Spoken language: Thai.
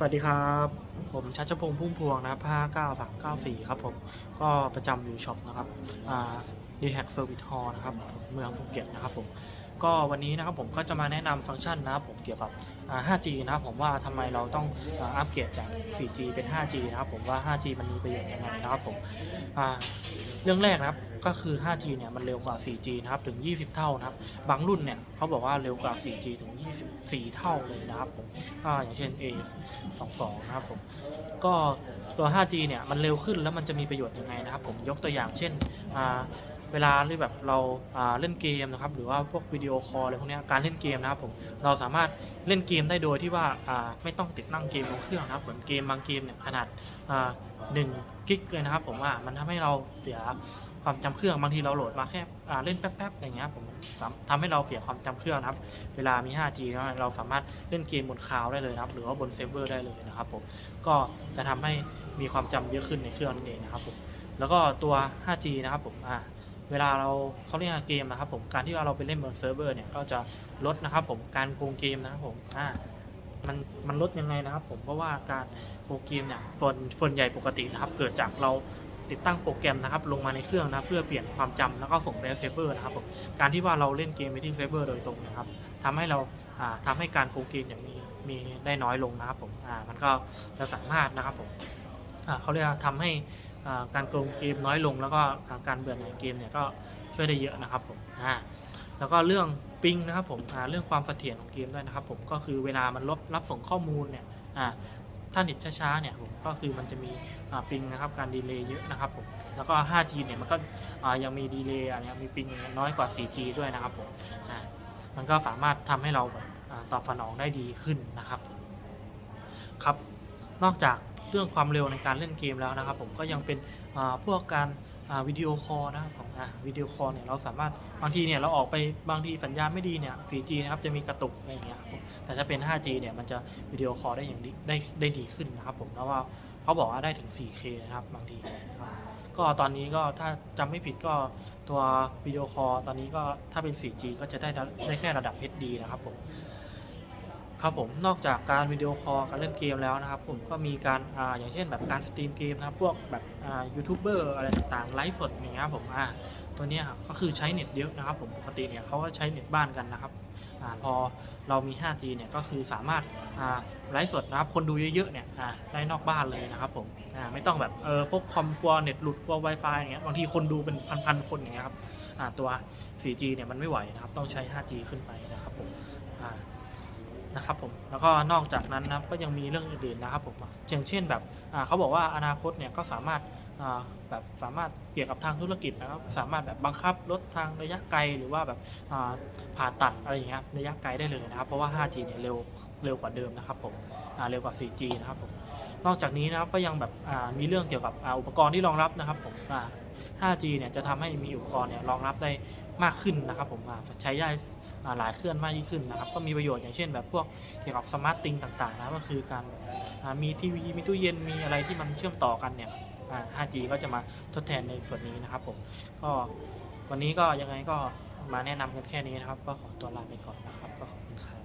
สวัสดีครับ ผมชัชพงษ์พุ่มพวงนะครับ59394 ครับผม ก็ประจำอยู่ช็อปนะครับอ่าดีแฮกเซอร์วิสฮอลนะครับ เมืองภูเก็ตนะครับผม ก็วันนี้นะครับผมก็จะมาแนะนำฟังก์ชันนะครับผมเกี่ยวกับอ่า 5G นะครับผมว่าทำไมเราต้องอัปเกรดจาก 4G เป็น 5G นะครับผมว่า 5G มันมีประโยชน์ยังไงนะครับผมอ่าเรื่องแรกนะครับ ก็คือ 5G เนี่ยมันเร็วกว่า 4G นะครับถึง 20 เท่านะครับ บางรุ่นเนี่ยเขาบอกว่าเร็วกว่า 4G ถึง 24 เท่าเลยนะครับผมก็อย่างเช่น A22 นะครับผมก็ตัว 5G เนี่ยมันเร็วขึ้นแล้วมันจะมีประโยชน์ยังไงนะครับ ผมยกตัวอย่างเช่นอ่าเวลาที่แบบเราอ่าเล่นเกมนะครับหรือว่าพวกวิดีโอคอลอะไรพวกนี้การเล่นเกมนะครับผมเราสามารถ เล่นเกมได้โดยที่ว่าไม่ต้องติดตั้งเกมบนเครื่องนะครับเหมือนเกมบางเกมเนี่ยขนาดหนึ่งกิกเลยนะครับผมอ่ามันทำให้เราเสียความจำเครื่องบางทีเราโหลดมาแค่เล่นแป๊บๆอย่างเงี้ยผมทำให้เราเสียความจำเครื่องนะครับ เวลามี 5G แล้วเราสามารถเล่นเกมบนคลาวได้เลยนะครับ หรือว่าบนเซิร์ฟเวอร์ได้เลยนะครับผมก็จะทำให้มีความจำเยอะขึ้นในเครื่องนั่นเองนะครับผมแล้วก็ตัว 5G นะครับผมอ่า เวลาเราเขาเรียกว่าเกมนะครับผมการที่ว่าเราไปเล่นบนเซิร์ฟเวอร์เนี่ยก็จะลดนะครับผมการโกงเกมนะครับผมอ่ามันมันลดยังไงนะครับผมเพราะว่าการโกงเกมเนี่ยส่วนส่วนใหญ่ปกตินะครับ เกิดจากเราติดตั้งโปรแกรมนะครับลงมาในเครื่องนะเพื่อเปลี่ยนความจำแล้วก็ส่งไปเซิร์ฟเวอร์นะครับผมการที่ว่าเราเล่นเกมไปที่เซิร์ฟเวอร์โดยตรงนะครับทำให้เราอ่าทำให้การโกงเกมอย่างนี้มีได้น้อยลงนะครับผมอ่ามันก็จะสามารถนะครับผม เขาเรียกว่าทำให้การโกงเกมน้อยลง แล้วก็การเบื่อหน่ายเกมเนี่ยก็ช่วยได้เยอะนะครับผมอ่าแล้วก็เรื่องปิงนะครับผมอ่าเรื่องความเสถียรของเกมด้วยนะครับผมก็คือเวลามันรับรับส่งข้อมูลเนี่ยอ่าถ้าเน็ตช้าๆเนี่ยผมก็คือมันจะมีปิงนะครับการดีเลย์เยอะนะครับผมแล้วก็ 5G เนี่ยมันก็ยังมีดีเลย์อะไรมีปิงน้อยกว่า 4G ด้วยนะครับผมมันก็สามารถทำให้เราแบบอ่าตอบสนองได้ดีขึ้นนะครับครับ นอกจาก เรื่องความเร็วในการเล่นเกมแล้วนะครับ ผมก็ยังเป็นพวกการวิดีโอคอลนะครับผมอ่าวิดีโอคอลเนี่ยเราสามารถบางทีเนี่ยเราออกไปบางทีสัญญาณไม่ดีเนี่ย 4G นะครับจะมีกระตุกอะไรอย่างเงี้ยครับแต่ถ้าเป็น 5G เนี่ยมันจะวิดีโอคอลได้อย่างดีได้ได้ดีขึ้นนะครับผมแล้วว่าเขาบอกว่าได้ถึง 4K นะครับบางทีก็ตอนนี้ก็ถ้าจำไม่ผิดก็ตัววิดีโอคอลตอนนี้ก็ถ้าเป็น 4G ก็จะได้ได้แค่ระดับ HD นะครับผม ครับผมนอกจากการวิดีโอคอลการเล่นเกมแล้วนะครับ ผมก็มีการอ่าอย่างเช่นแบบการสตรีมเกมนะครับพวกแบบอ่ายูทูบเบอร์อะไรต่างๆไลฟ์สดอย่างเงี้ยครับผมอ่าตัวเนี้ยครับก็คือใช้เน็ตเยอะนะครับ ผมปกติเนี่ยเขาก็ใช้เน็ตบ้านกันนะครับอ่าพอเรามี 5G เนี่ยก็คือสามารถอ่าไลฟ์สดนะครับคนดูเยอะๆเนี่ยอ่าได้นอกบ้านเลยนะครับผมอ่าไม่ต้องแบบเออพวกคอมกลัวเน็ตหลุดกลัว Wi-Fi อย่างเงี้ยบางทีคนดูเป็นพันๆคนอย่างเงี้ยครับอ่าตัว 4G เนี่ยมันไม่ไหวนะครับต้องใช้ 5G ขึ้นไปนะครับผมอ่า นะครับผมแล้วก็นอกจากนั้นนะครับก็ยังมีเรื่องอื่นๆนะครับผมอย่างเช่นแบบเขาบอกว่าอนาคตเนี่ยก็สามารถแบบสามารถเกี่ยวกับทางธุรกิจนะครับสามารถแบบบังคับรถทางระยะไกลหรือว่าแบบผ่าตัดอะไรอย่างเงี้ยระยะไกลได้เลยนะครับ เพราะว่า 5G เนี่ยเร็วเร็วกว่าเดิมนะครับผมเร็วกว่า 4G นะครับผมนอกจากนี้นะครับก็ยังแบบมีเรื่องเกี่ยวกับอุปกรณ์ที่รองรับนะครับผม 5G เนี่ยจะทำให้มีอุปกรณ์เนี่ยรองรับได้มากขึ้นนะครับผมใช้ได้ หลายเครื่องมากยิ่งขึ้นนะครับ ก็มีประโยชน์อย่างเช่นแบบพวกเกี่ยวกับสมาร์ตติงต่างๆนะก็คือการมีทีวีมีตู้เย็นมีอะไรที่มันเชื่อมต่อกันเนี่ย 5G ก็จะมาทดแทนในส่วนนี้นะครับผมก็วันนี้ก็ยังไงก็มาแนะนำกันแค่นี้นะครับ ก็ขอตัวลาไปก่อนนะครับ ก็ขอบคุณครับ